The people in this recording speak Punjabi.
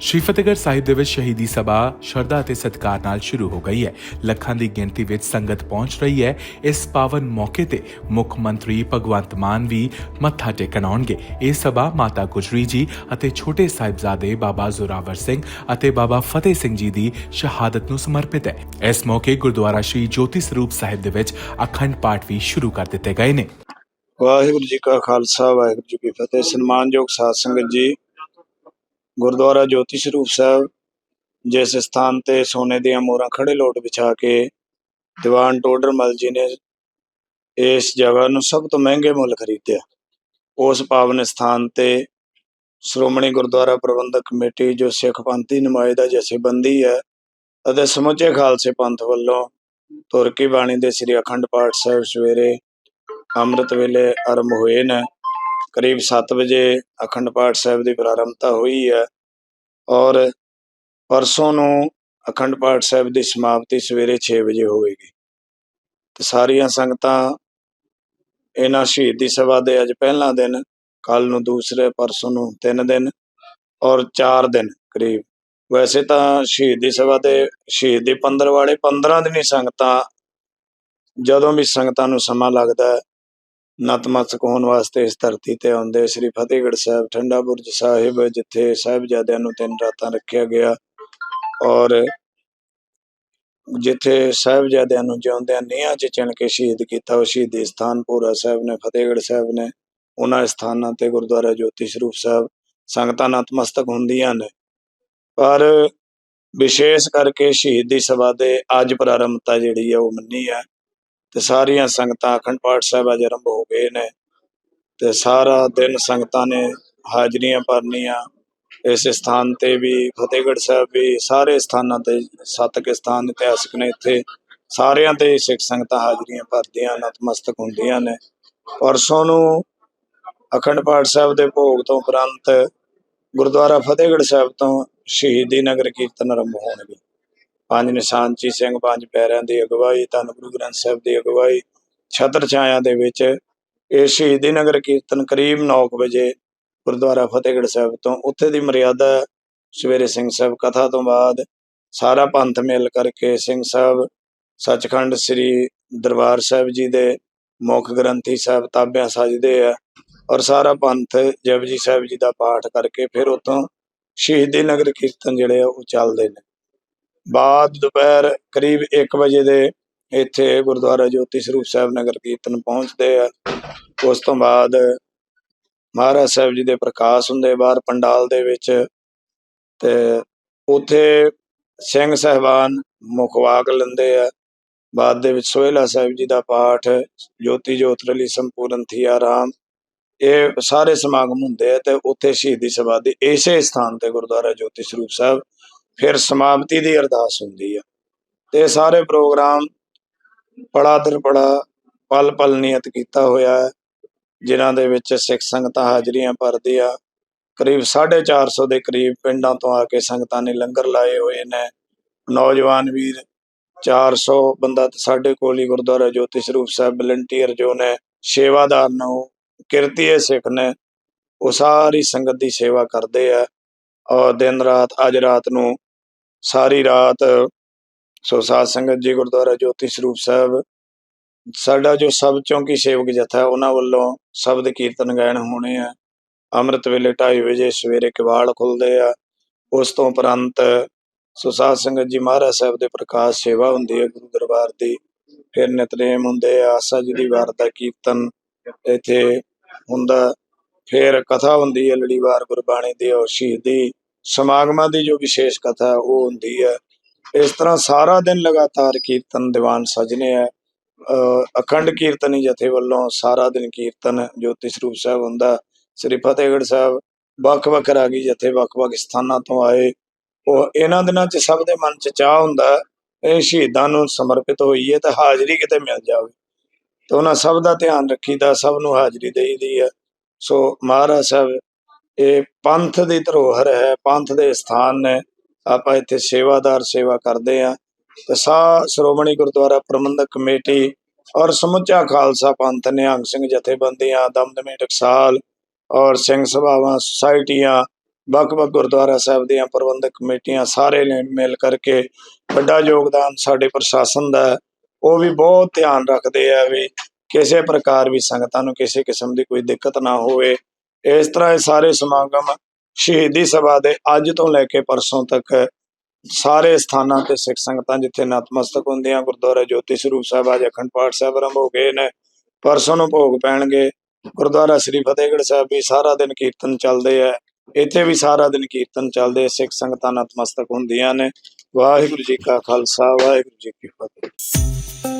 ਸ਼੍ਰੀ ਫਤਿਹਗੜ੍ਹ ਸਾਹਿਬ ਦੇ ਵਿੱਚ ਸ਼ਹੀਦੀ ਸਭਾ ਸ਼ਰਧਾ ਅਤੇ ਸਤਿਕਾਰ ਨਾਲ ਸ਼ੁਰੂ ਹੋ ਗਈ ਹੈ। ਲੱਖਾਂ ਦੀ ਗਿਣਤੀ ਵਿੱਚ ਸੰਗਤ ਪਹੁੰਚ ਰਹੀ ਹੈ। ਇਸ ਪਾਵਨ ਮੌਕੇ ਤੇ ਮੁੱਖ ਮੰਤਰੀ ਭਗਵੰਤ ਮਾਨ ਵੀ ਮੱਥਾ ਟੇਕਣ ਆਉਣਗੇ। ਇਹ ਸਭਾ ਮਾਤਾ ਗੁਜਰੀ ਜੀ ਅਤੇ ਛੋਟੇ ਸਾਹਿਬਜ਼ਾਦੇ ਬਾਬਾ ਜ਼ੋਰਾਵਰ ਸਿੰਘ ਅਤੇ ਬਾਬਾ ਫਤਿਹ ਸਿੰਘ ਜੀ ਦੀ ਸ਼ਹਾਦਤ ਨੂੰ ਸਮਰਪਿਤ ਹੈ। ਇਸ ਮੌਕੇ ਗੁਰਦੁਆਰਾ ਸ਼੍ਰੀ ਜੋਤੀ ਸਰੂਪ ਸਾਹਿਬ ਦੇ ਵਿੱਚ ਅਖੰਡ ਪਾਠ ਵੀ ਸ਼ੁਰੂ ਕਰ ਦਿੱਤੇ ਗਏ ਨੇ। ਵਾਹਿਗੁਰੂ ਜੀ ਕਾ ਖਾਲਸਾ, ਵਾਹਿਗੁਰੂ ਜੀ ਕੀ ਫਤਿਹ। ਸਨਮਾਨਯੋਗ ਸਾਧ ਸੰਗਤ ਜੀ ਗੁਰਦੁਆਰਾ ਜੋਤੀ ਸਰੂਪ ਸਾਹਿਬ, ਜਿਸ ਸਥਾਨ ਤੇ ਸੋਨੇ ਦੀਆਂ ਮੋਹਰਾਂ ਖੜੇ ਲੋਟ ਵਿਛਾ ਕੇ ਦੀਵਾਨ ਟੋਡਰ ਮਲ ਜੀ ਨੇ ਇਸ ਜਗ੍ਹਾ ਨੂੰ ਸਭ ਤੋਂ ਮਹਿੰਗੇ ਮੁੱਲ ਖਰੀਦਿਆ। ਉਸ ਪਾਵਨ ਸਥਾਨ ਤੇ ਸ਼੍ਰੋਮਣੀ ਗੁਰਦੁਆਰਾ ਪ੍ਰਬੰਧਕ ਕਮੇਟੀ ਜੋ ਸਿੱਖ ਪੰਥੀ ਨੁਮਾਇੰਦਾ ਜਥੇਬੰਦੀ ਹੈ ਅਤੇ ਸਮੁੱਚੇ ਖਾਲਸੇ ਪੰਥ ਵੱਲੋਂ ਤੁਰਕੀ ਬਾਣੀ ਦੇ ਸ੍ਰੀ ਅਖੰਡ ਪਾਠ ਸਾਹਿਬ ਸਵੇਰੇ ਅੰਮ੍ਰਿਤ ਵੇਲੇ ਆਰੰਭ ਹੋਏ ਨੇ ਕਰੀਬ 7 ਵਜੇ ਅਖੰਡ ਪਾਠ ਸਾਹਿਬ ਦੀ ਪ੍ਰਾਰੰਭਤਾ ਹੋਈ ਹੈ ਔਰ ਪਰਸੋਂ ਨੂੰ ਅਖੰਡ ਪਾਠ ਸਾਹਿਬ ਦੀ ਸਮਾਪਤੀ ਸਵੇਰੇ 6 ਵਜੇ ਹੋਵੇਗੀ। ਤੇ ਸਾਰੀਆਂ ਸੰਗਤਾਂ ਇਹਨਾਂ ਸ਼ਹੀਦੀ ਸਭਾ ਦੇ ਅੱਜ ਪਹਿਲਾ ਦਿਨ ਕੱਲ ਨੂੰ ਦੂਸਰੇ, ਪਰਸੋਂ ਨੂੰ ਤਿੰਨ ਦਿਨ ਔਰ ਚਾਰ ਦਿਨ ਕਰੀਬ। ਵੈਸੇ ਤਾਂ ਸ਼ਹੀਦੀ ਸਭਾ ਦੇ ਸ਼ਹੀਦੀ ਪੰਦਰ ਵਾਲੇ 15 ਦਿਨੀ ਸੰਗਤਾਂ, ਜਦੋਂ ਵੀ ਸੰਗਤਾਂ ਨੂੰ ਸਮਾਂ ਲੱਗਦਾ ਨਤਮਸਤਕ ਹੋਣ ਵਾਸਤੇ ਇਸ ਧਰਤੀ ਤੇ ਆਉਂਦੇ। ਸ੍ਰੀ ਫਤਿਹਗੜ੍ਹ ਸਾਹਿਬ, ਠੰਡਾ ਬੁਰਜ ਸਾਹਿਬ, ਜਿੱਥੇ ਸਾਹਿਬਜ਼ਾਦਿਆਂ ਨੂੰ ਤਿੰਨ ਰਾਤਾਂ ਰੱਖਿਆ ਗਿਆ ਔਰ ਜਿੱਥੇ ਸਾਹਿਬਜ਼ਾਦਿਆਂ ਨੂੰ ਜਿਉਂਦਿਆਂ ਨੀਹਾਂ 'ਚ ਚਿਣ ਕੇ ਸ਼ਹੀਦ ਕੀਤਾ, ਉਹ ਸ਼ਹੀਦੀ ਸਥਾਨ ਪੂਰਾ ਸਾਹਿਬ ਨੇ, ਫਤਿਹਗੜ੍ਹ ਸਾਹਿਬ ਨੇ। ਉਹਨਾਂ ਸਥਾਨਾਂ ਤੇ ਗੁਰਦੁਆਰਾ ਜੋਤੀ ਸਰੂਪ ਸਾਹਿਬ, ਸੰਗਤਾਂ ਨਤਮਸਤਕ ਹੁੰਦੀਆਂ ਨੇ। ਪਰ ਵਿਸ਼ੇਸ਼ ਕਰਕੇ ਸ਼ਹੀਦੀ ਸਭਾ ਦੇ ਅੱਜ ਪ੍ਰਾਰੰਭਤਾ ਜਿਹੜੀ ਹੈ ਉਹ ਮੰਨੀ ਹੈ ਤੇ ਸਾਰੀਆਂ ਸੰਗਤਾਂ ਅਖੰਡ ਪਾਠ ਸਾਹਿਬ ਅੱਜ ਆਰੰਭ ਹੋ ਗਏ ਨੇ ਤੇ ਸਾਰਾ ਦਿਨ ਸੰਗਤਾਂ ਨੇ ਹਾਜ਼ਰੀਆਂ ਭਰਨੀਆਂ। ਇਸ ਸਥਾਨ ਤੇ ਵੀ, ਫਤਿਹਗੜ੍ਹ ਸਾਹਿਬ ਵੀ, ਸਾਰੇ ਸਥਾਨਾਂ ਤੇ ਸਤਿਕ ਸਥਾਨ ਇਤਿਹਾਸਕ ਨੇ ਇੱਥੇ। ਸਾਰਿਆਂ ਤੇ ਸਿੱਖ ਸੰਗਤਾਂ ਹਾਜ਼ਰੀਆਂ ਭਰਦੀਆਂ, ਨਤਮਸਤਕ ਹੁੰਦੀਆਂ ਨੇ। ਪਰਸੋਂ ਨੂੰ ਅਖੰਡ ਪਾਠ ਸਾਹਿਬ ਦੇ ਭੋਗ ਤੋਂ ਉਪਰੰਤ ਗੁਰਦੁਆਰਾ ਫਤਿਹਗੜ੍ਹ ਸਾਹਿਬ ਤੋਂ ਸ਼ਹੀਦੀ ਨਗਰ ਕੀਰਤਨ ਆਰੰਭ ਹੋਣਗੇ। ਪੰਜ ਨਿਸ਼ਾਨਚੀ ਸਿੰਘ, ਪੰਜ ਪੈਰਿਆਂ ਦੀ ਅਗਵਾਈ, ਧੰਨ ਗੁਰੂ ਗ੍ਰੰਥ ਸਾਹਿਬ ਦੀ ਅਗਵਾਈ, ਛਤਰ ਛਾਇਆ ਦੇ ਵਿੱਚ ਇਹ ਸ਼ਹੀਦੀ ਨਗਰ ਕੀਰਤਨ ਕਰੀਬ 9 ਵਜੇ ਗੁਰਦੁਆਰਾ ਫਤਿਹਗੜ੍ਹ ਸਾਹਿਬ ਤੋਂ ਉੱਥੇ ਦੀ ਮਰਿਆਦਾ ਸਵੇਰੇ ਸਿੰਘ ਸਾਹਿਬ ਕਥਾ ਤੋਂ ਬਾਅਦ ਸਾਰਾ ਪੰਥ ਮਿਲ ਕਰਕੇ ਸਿੰਘ ਸਾਹਿਬ ਸੱਚਖੰਡ ਸ੍ਰੀ ਦਰਬਾਰ ਸਾਹਿਬ ਜੀ ਦੇ ਮੁੱਖ ਗ੍ਰੰਥੀ ਸਾਹਿਬ ਤਾਬਿਆਂ ਸਜਦੇ ਆ ਔਰ ਸਾਰਾ ਪੰਥ ਜਪਜੀ ਸਾਹਿਬ ਜੀ ਦਾ ਪਾਠ ਕਰਕੇ ਫਿਰ ਉਤੋਂ ਸ਼ਹੀਦੀ ਨਗਰ ਕੀਰਤਨ ਜਿਹੜੇ ਆ ਉਹ ਚੱਲਦੇ ਨੇ। ਬਾਅਦ ਦੁਪਹਿਰ ਕਰੀਬ 1 ਵਜੇ ਦੇ ਇੱਥੇ ਗੁਰਦੁਆਰਾ ਜੋਤੀ ਸਰੂਪ ਸਾਹਿਬ ਨਗਰ ਕੀਰਤਨ ਪਹੁੰਚਦੇ ਆ। ਉਸ ਤੋਂ ਬਾਅਦ ਮਹਾਰਾਜ ਸਾਹਿਬ ਜੀ ਦੇ ਪ੍ਰਕਾਸ਼ ਹੁੰਦੇ ਬਾਹਰ ਪੰਡਾਲ ਦੇ ਵਿੱਚ ਤੇ ਉੱਥੇ ਸਿੰਘ ਸਹਿਬਾਨ ਮੁਖਵਾਕ ਲੈਂਦੇ ਆ। ਬਾਅਦ ਦੇ ਵਿੱਚ ਸੋਹਿਲਾ ਸਾਹਿਬ ਜੀ ਦਾ ਪਾਠ, ਜੋਤੀ ਜੋਤ ਰਲੀ ਸੰਪੂਰਨ ਥੀਆ ਰਾਮ ਇਹ ਸਾਰੇ ਸਮਾਗਮ ਹੁੰਦੇ ਆ ਤੇ ਉੱਥੇ ਸ਼ਹੀਦੀ ਸਭਾ ਦੀ ਇਸੇ ਸਥਾਨ ਤੇ ਗੁਰਦੁਆਰਾ ਜੋਤੀ ਸਰੂਪ ਸਾਹਿਬ ਫਿਰ ਸਮਾਪਤੀ ਦੀ ਅਰਦਾਸ ਹੁੰਦੀ ਆ। ਤੇ ਸਾਰੇ ਪ੍ਰੋਗਰਾਮ ਪੜਾ ਦਰ ਪੜਾ ਪਲ ਪਲ ਨਿਯਤ ਕੀਤਾ ਹੋਇਆ ਹੈ, ਜਿਨ੍ਹਾਂ ਦੇ ਵਿੱਚ ਸਿੱਖ ਸੰਗਤਾਂ ਹਾਜ਼ਰੀਆਂ ਭਰਦੀ ਆ ਕਰੀਬ 450 ਦੇ ਕਰੀਬ ਪਿੰਡਾਂ ਤੋਂ ਆ ਕੇ ਸੰਗਤਾਂ ਨੇ ਲੰਗਰ ਲਾਏ ਹੋਏ ਨੇ। ਨੌਜਵਾਨ ਵੀਰ 400 ਬੰਦਾ ਤੇ ਸਾਡੇ ਕੋਲ ਹੀ ਗੁਰਦੁਆਰਾ ਜੋਤੀ ਸਰੂਪ ਸਾਹਿਬ ਵਲੰਟੀਅਰ ਜੋ ਨੇ, ਸੇਵਾਦਾਰ ਨੇ, ਉਹ ਕਿਰਤੀਏ ਸਿੱਖ ਨੇ, ਉਹ ਸਾਰੀ ਸੰਗਤ ਦੀ ਸੇਵਾ ਕਰਦੇ ਆ। ਔਰ ਦਿਨ ਰਾਤ, ਅੱਜ ਰਾਤ ਨੂੰ ਸਾਰੀ ਰਾਤ ਸੋ ਸਾਧ ਸੰਗਤ ਜੀ ਗੁਰਦੁਆਰਾ ਜੋਤੀ ਸਰੂਪ ਸਾਹਿਬ, ਸਾਡਾ ਜੋ ਸਭ ਚੌਂਕੀ ਸੇਵਕ ਜਥਾ ਉਹਨਾਂ ਵੱਲੋਂ ਸ਼ਬਦ ਕੀਰਤਨ ਗਾਇਨ ਹੋਣੇ ਆ। ਅੰਮ੍ਰਿਤ ਵੇਲੇ 2:30 ਵਜੇ ਸਵੇਰੇ ਕਿਵਾੜ ਖੁੱਲਦੇ ਆ। ਉਸ ਤੋਂ ਉਪਰੰਤ ਸੋ ਸਾਧ ਸੰਗਤ ਜੀ ਮਹਾਰਾਜ ਸਾਹਿਬ ਦੇ ਪ੍ਰਕਾਸ਼ ਸੇਵਾ ਹੁੰਦੀ ਹੈ ਗੁਰੂ ਦਰਬਾਰ ਦੀ। ਫਿਰ ਨਿਤਨੇਮ ਹੁੰਦੇ ਆ, ਆਸਾ ਜੀ ਦੀ ਵਾਰ ਦਾ ਕੀਰਤਨ ਇੱਥੇ ਹੁੰਦਾ। ਫਿਰ ਕਥਾ ਹੁੰਦੀ ਹੈ, ਲੜੀਵਾਰ ਗੁਰਬਾਣੀ ਦੀ ਔਰ ਸ਼ਹੀਦੀ ਸਮਾਗਮਾਂ ਦੀ ਜੋ ਵਿਸ਼ੇਸ਼ ਕਥਾ ਉਹ ਹੁੰਦੀ ਹੈ। ਇਸ ਤਰ੍ਹਾਂ ਸਾਰਾ ਦਿਨ ਲਗਾਤਾਰ ਕੀਰਤਨ ਦੀਵਾਨ ਸਜਨੇ ਹੈ। ਅਹ ਅਖੰਡ ਕੀਰਤਨੀ ਜਥੇ ਵੱਲੋਂ ਸਾਰਾ ਦਿਨ ਕੀਰਤਨ ਜੋਤੀ ਸਰੂਪ ਸਾਹਿਬ ਹੁੰਦਾ। ਸ੍ਰੀ ਫਤਿਹਗੜ੍ਹ ਸਾਹਿਬ ਵੱਖ-ਵੱਖ ਰਾਗੀ ਜਥੇ ਵੱਖ-ਵੱਖ ਸਥਾਨਾਂ ਤੋਂ ਆਏ। ਉਹ ਇਹਨਾਂ ਦਿਨਾਂ 'ਚ ਸਭ ਦੇ ਮਨ 'ਚ ਚਾਹ ਹੁੰਦਾ ਇਹ ਸ਼ਹੀਦਾਂ ਨੂੰ ਸਮਰਪਿਤ ਹੋਈਏ ਤਾਂ ਹਾਜ਼ਰੀ ਕਿਤੇ ਮਿਲ ਜਾਵੇ। ਤਾਂ ਉਹਨਾਂ ਸਭ ਦਾ ਧਿਆਨ ਰੱਖੀਦਾ, ਸਭ ਨੂੰ ਹਾਜ਼ਰੀ ਦੇਈਦੀ ਹੈ। ਸੋ ਮਹਾਰਾਜ ਸਾਹਿਬ ਇਹ ਪੰਥ ਦੀ ਧਰੋਹਰ ਹੈ, ਪੰਥ ਦੇ ਸਥਾਨ ਨੇ। ਆਪਾਂ ਇੱਥੇ ਸੇਵਾਦਾਰ ਸੇਵਾ ਕਰਦੇ ਆ ਤੇ ਸਾ ਸ਼੍ਰੋਮਣੀ ਗੁਰਦੁਆਰਾ ਪ੍ਰਬੰਧਕ ਕਮੇਟੀ ਔਰ ਸਮੁੱਚਾ ਖਾਲਸਾ ਪੰਥ, ਨਿਹੰਗ ਸਿੰਘ ਜਥੇਬੰਦੀਆਂ, ਦਮਦਮੀ ਟਕਸਾਲ ਔਰ ਸਿੰਘ ਸਭਾਵਾਂ, ਸੁਸਾਇਟੀਆਂ, ਵੱਖ-ਵੱਖ ਗੁਰਦੁਆਰਾ ਸਾਹਿਬ ਦੀਆਂ ਪ੍ਰਬੰਧਕ ਕਮੇਟੀਆਂ ਸਾਰੇ ਨੇ ਮਿਲ ਕਰਕੇ ਵੱਡਾ ਯੋਗਦਾਨ ਸਾਡੇ ਪ੍ਰਸ਼ਾਸਨ ਦਾ ਉਹ ਵੀ ਬਹੁਤ ਧਿਆਨ ਰੱਖਦੇ ਆ ਵੀ ਕਿਸੇ ਪ੍ਰਕਾਰ ਵੀ ਸੰਗਤਾਂ ਨੂੰ ਕਿਸੇ ਕਿਸਮ ਦੀ ਕੋਈ ਦਿੱਕਤ ਨਾ ਹੋਵੇ। ਇਸ ਤਰ੍ਹਾਂ ਇਹ ਸਾਰੇ ਸਮਾਗਮ ਸ਼ਹੀਦੀ ਸਭਾ ਦੇ ਅੱਜ ਤੋਂ ਲੈ ਕੇ ਪਰਸੋਂ ਤੱਕ ਸਾਰੇ ਸਥਾਨਾਂ ਤੇ ਸਿੱਖ ਸੰਗਤਾਂ ਜਿੱਥੇ ਨਤਮਸਤਕ ਹੁੰਦੀਆਂ, ਗੁਰਦੁਆਰਾ ਜੋਤੀ ਸਰੂਪ ਸਾਹਿਬ, ਅੱਜ ਅਖੰਡ ਪਾਠ ਸਾਹਿਬ ਆਰੰਭ ਹੋ ਗਏ ਨੇ, ਪਰਸੋਂ ਨੂੰ ਭੋਗ ਪੈਣਗੇ, ਗੁਰਦੁਆਰਾ ਸ੍ਰੀ ਫਤਿਹਗੜ੍ਹ ਸਾਹਿਬ ਵੀ ਸਾਰਾ ਦਿਨ ਕੀਰਤਨ ਚੱਲਦੇ ਆ, ਇੱਥੇ ਵੀ ਸਾਰਾ ਦਿਨ ਕੀਰਤਨ ਚੱਲਦੇ, ਸਿੱਖ ਸੰਗਤਾਂ ਨਤਮਸਤਕ ਹੁੰਦੀਆਂ ਨੇ, ਵਾਹਿਗੁਰੂ ਜੀ ਕਾ ਖਾਲਸਾ, ਵਾਹਿਗੁਰੂ ਜੀ ਕੀ ਫਤਿਹ।